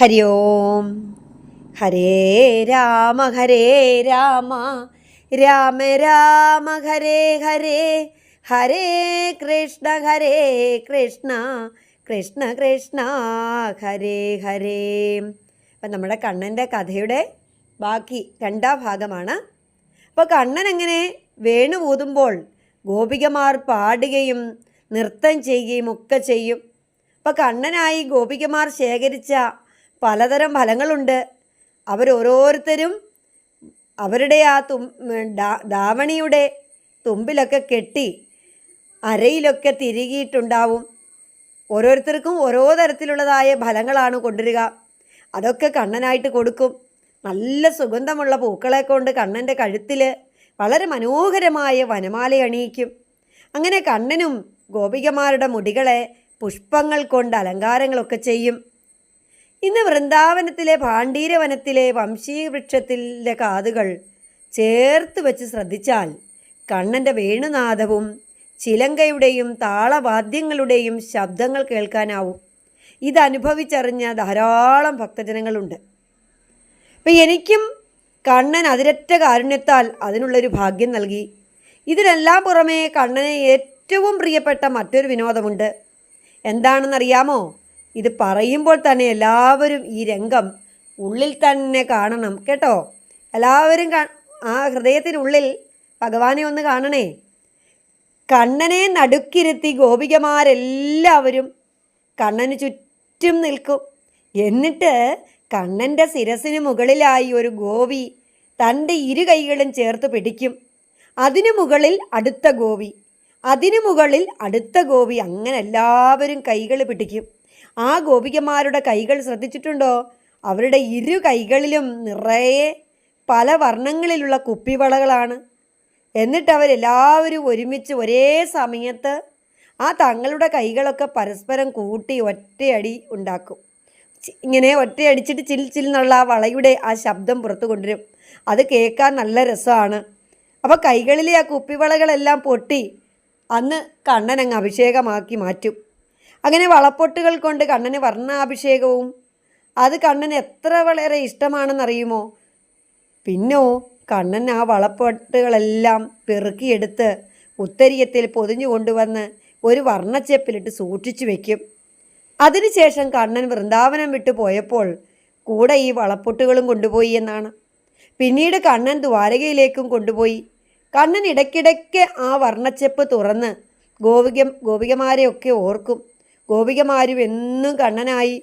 ഹരി ഓം. ഹരേ രാമ ഹരേ രാമ. രാമ രാമ ഹരേ ഹരേ. ഹരേ കൃഷ്ണ ഹരേ കൃഷ്ണ. കൃഷ്ണ കൃഷ്ണ ഹരേ ഹരേ. അപ്പം നമ്മുടെ കണ്ണന്റെ കഥയുടെ ബാക്കി രണ്ടാം ഭാഗമാണ്. അപ്പോൾ കണ്ണൻ എങ്ങനെ വേണു ഊതുമ്പോൾ ഗോപികമാർ പാടുകയും നൃത്തം ചെയ്യുകയും ഒക്കെ ചെയ്യും. അപ്പോൾ കണ്ണനായി ഗോപികമാർ ശേഖരിച്ച പലതരം ഫലങ്ങളുണ്ട്. അവരോരോരുത്തരും അവരുടെ ആ തും ദാവണിയുടെ തുമ്പിലൊക്കെ കെട്ടി അരയിലൊക്കെ തിരികിയിട്ടുണ്ടാവും. ഓരോരുത്തർക്കും ഓരോ തരത്തിലുള്ളതായ ഫലങ്ങളാണ് കൊണ്ടുവരിക. അതൊക്കെ കണ്ണനായിട്ട് കൊടുക്കും. നല്ല സുഗന്ധമുള്ള പൂക്കളെ കൊണ്ട് കണ്ണന്റെ കഴുത്തിൽ വളരെ മനോഹരമായ വനമാല അണിയിക്കും. അങ്ങനെ കണ്ണനും ഗോപികമാരുടെ മുടികളെ പുഷ്പങ്ങൾ കൊണ്ട് അലങ്കാരങ്ങളൊക്കെ ചെയ്യും. ഇന്ന് വൃന്ദാവനത്തിലെ പാണ്ഡീരവനത്തിലെ വംശീ വൃക്ഷത്തിലെ കാതുകൾ ചേർത്ത് വെച്ച് ശ്രദ്ധിച്ചാൽ കണ്ണന്റെ വേണുനാഥവും ചിലങ്കയുടെയും താളവാദ്യങ്ങളുടെയും ശബ്ദങ്ങൾ കേൾക്കാനാവും. ഇതനുഭവിച്ചറിഞ്ഞ ധാരാളം ഭക്തജനങ്ങളുണ്ട്. അപ്പം എനിക്കും കണ്ണൻ അതിരറ്റ കാരുണ്യത്താൽ അതിനുള്ളൊരു ഭാഗ്യം നൽകി. ഇതിനെല്ലാം പുറമേ കണ്ണനെ ഏറ്റവും പ്രിയപ്പെട്ട മറ്റൊരു വിനോദമുണ്ട്. എന്താണെന്നറിയാമോ? ഇത് പറയുമ്പോൾ തന്നെ എല്ലാവരും ഈ രംഗം ഉള്ളിൽ തന്നെ കാണണം കേട്ടോ? എല്ലാവരും ആ ഹൃദയത്തിനുള്ളിൽ ഭഗവാനെ ഒന്ന് കാണണേ. കണ്ണനെ നടുക്കിരുത്തി ഗോപികമാരെല്ലാവരും കണ്ണന് ചുറ്റും നിൽക്കും. എന്നിട്ട് കണ്ണന്റെ ശിരസിന് മുകളിലായി ഒരു ഗോപി തന്റെ ഇരു കൈകളും ചേർത്ത് പിടിക്കും. അതിനു മുകളിൽ അടുത്ത ഗോപി അതിനു മുകളിൽ അടുത്ത ഗോപി അങ്ങനെ എല്ലാവരും കൈകൾ പിടിക്കും. ആ ഗോപികമാരുടെ കൈകൾ ശ്രദ്ധിച്ചിട്ടുണ്ടോ? അവരുടെ ഇരു കൈകളിലും നിറയെ പല വർണങ്ങളിലുള്ള കുപ്പിവളകളാണ്. എന്നിട്ട് അവരെല്ലാവരും ഒരുമിച്ച് ഒരേ സമയത്ത് ആ തങ്ങളുടെ കൈകളൊക്കെ പരസ്പരം കൂട്ടി ഒറ്റയടി ഉണ്ടാക്കും. ഇങ്ങനെ ഒറ്റയടിച്ചിട്ട് ചിൽ ചിൽ എന്നുള്ള ആ വളയുടെ ആ ശബ്ദം പുറത്തു കൊണ്ടുവരും. അത് കേൾക്കാൻ നല്ല രസമാണ്. അപ്പോൾ കൈകളിലെ ആ കുപ്പിവളകളെല്ലാം പൊട്ടി അന്ന് കണ്ണനങ്ങ് അഭിഷേകമാക്കി മാറ്റും. അങ്ങനെ വളപ്പൊട്ടുകൾ കൊണ്ട് കണ്ണന് വർണാഭിഷേകവും അത് കണ്ണന് എത്ര വളരെ ഇഷ്ടമാണെന്നറിയുമോ? പിന്നോ കണ്ണൻ ആ വളപ്പൊട്ടുകളെല്ലാം പെറുക്കിയെടുത്ത് ഉത്തരീയത്തിൽ പൊതിഞ്ഞു കൊണ്ടുവന്ന് ഒരു വർണച്ചെപ്പിലിട്ട് സൂക്ഷിച്ചു വെക്കും. അതിനുശേഷം കണ്ണൻ വൃന്ദാവനം വിട്ടു പോയപ്പോൾ കൂടെ ഈ വളപ്പൊട്ടുകളും കൊണ്ടുപോയി എന്നാണ്. പിന്നീട് കണ്ണൻ ദ്വാരകയിലേക്കും കൊണ്ടുപോയി. കണ്ണൻ ഇടയ്ക്കിടയ്ക്ക് ആ വർണച്ചെപ്പ് തുറന്ന് ഗോപിക ഗോപികമാരെയൊക്കെ ഓർക്കും. ഗോപികമാരും എന്നും കണ്ണനായി